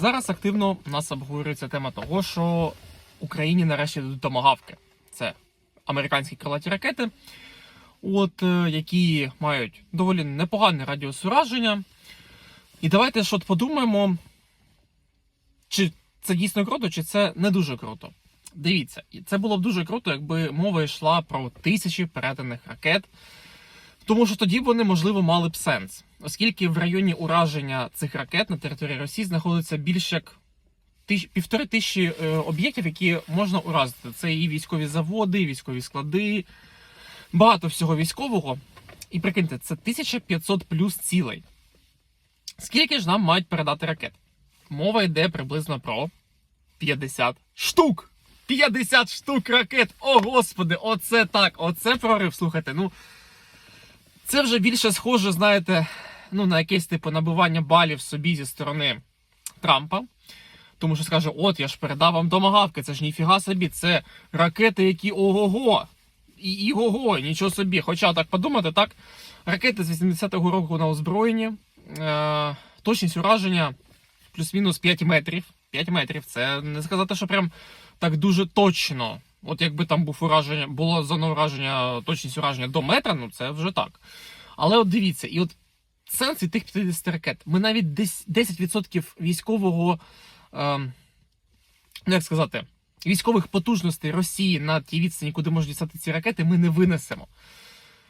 Зараз активно у нас обговорюється тема того, що Україні нарешті дадуть томагавки. Це американські крилаті ракети, от, е, які мають доволі непогане радіус ураження. І давайте ж от подумаємо, чи це дійсно круто, чи це не дуже круто. Дивіться, це було б дуже круто, якби мова йшла про тисячі переданих ракет. Тому що тоді вони, можливо, мали б сенс, оскільки в районі ураження цих ракет на території Росії знаходиться більше як тисяч, півтори тисячі е, об'єктів, які можна уразити. Це і військові заводи, військові склади, багато всього військового. І прикиньте, це 1500 плюс цілей. Скільки ж нам мають передати ракет? Мова йде приблизно про 50 штук. 50 штук ракет! О, господи, оце так, оце прорив. Слухайте, ну. Це вже більше схоже, знаєте, ну, на якесь типу набивання балів собі зі сторони Трампа. Тому що скаже, от я ж передав вам домагавки, це ж ніфіга собі, це ракети, які ого-го. І іго-го, нічого собі. Хоча так подумати, так, ракети з 80-го року на озброєнні, е, точність ураження плюс-мінус 5 метрів. 5 метрів. Це не сказати, що прям так дуже точно. От якби там був ураження, було зона ураження, точність ураження до метра, ну це вже так. Але от дивіться, і от сенс від тих 50 ракет. Ми навіть десь 10% військового, е, як сказати, військових потужностей Росії на тій відстані, куди можуть дістати ці ракети, ми не винесемо.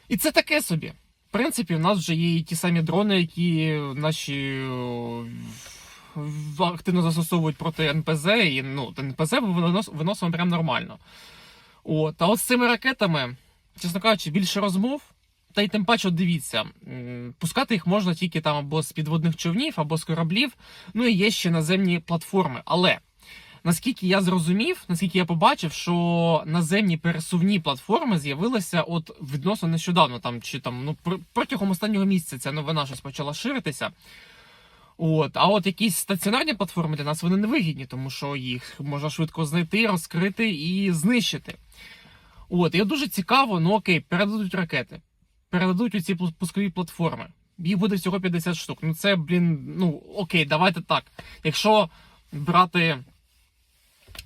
І це таке собі. В принципі, в нас вже є і ті самі дрони, які наші активно застосовують проти НПЗ, і ну, НПЗ винос, виносимо прям нормально. От, а от з цими ракетами, чесно кажучи, більше розмов. Та й тим паче, дивіться, пускати їх можна тільки там або з підводних човнів, або з кораблів. Ну і є ще наземні платформи. Але наскільки я зрозумів, наскільки я побачив, що наземні пересувні платформи з'явилися от відносно нещодавно, там чи там ну пр- протягом останнього місяця ця новина щось почала ширитися. От, а от якісь стаціонарні платформи для нас вони не вигідні, тому що їх можна швидко знайти, розкрити і знищити. От, і дуже цікаво, ну окей, передадуть ракети, передадуть у ці пускові платформи. Їх буде всього 50 штук. Ну це, блін, ну окей, давайте так. Якщо брати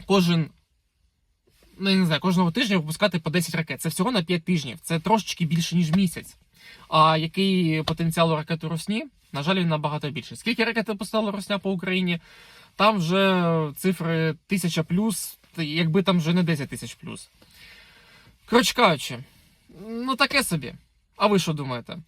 кожен. Ну, я не знаю, кожного тижня випускати по 10 ракет. Це всього на 5 тижнів. Це трошечки більше, ніж місяць. А який потенціал ракети Росні? На жаль, він набагато більше. Скільки ракет поставила Росня по Україні? Там вже цифри 1000 плюс, якби там вже не 10 тисяч плюс. Коротше кажучи, ну таке собі. А ви що думаєте?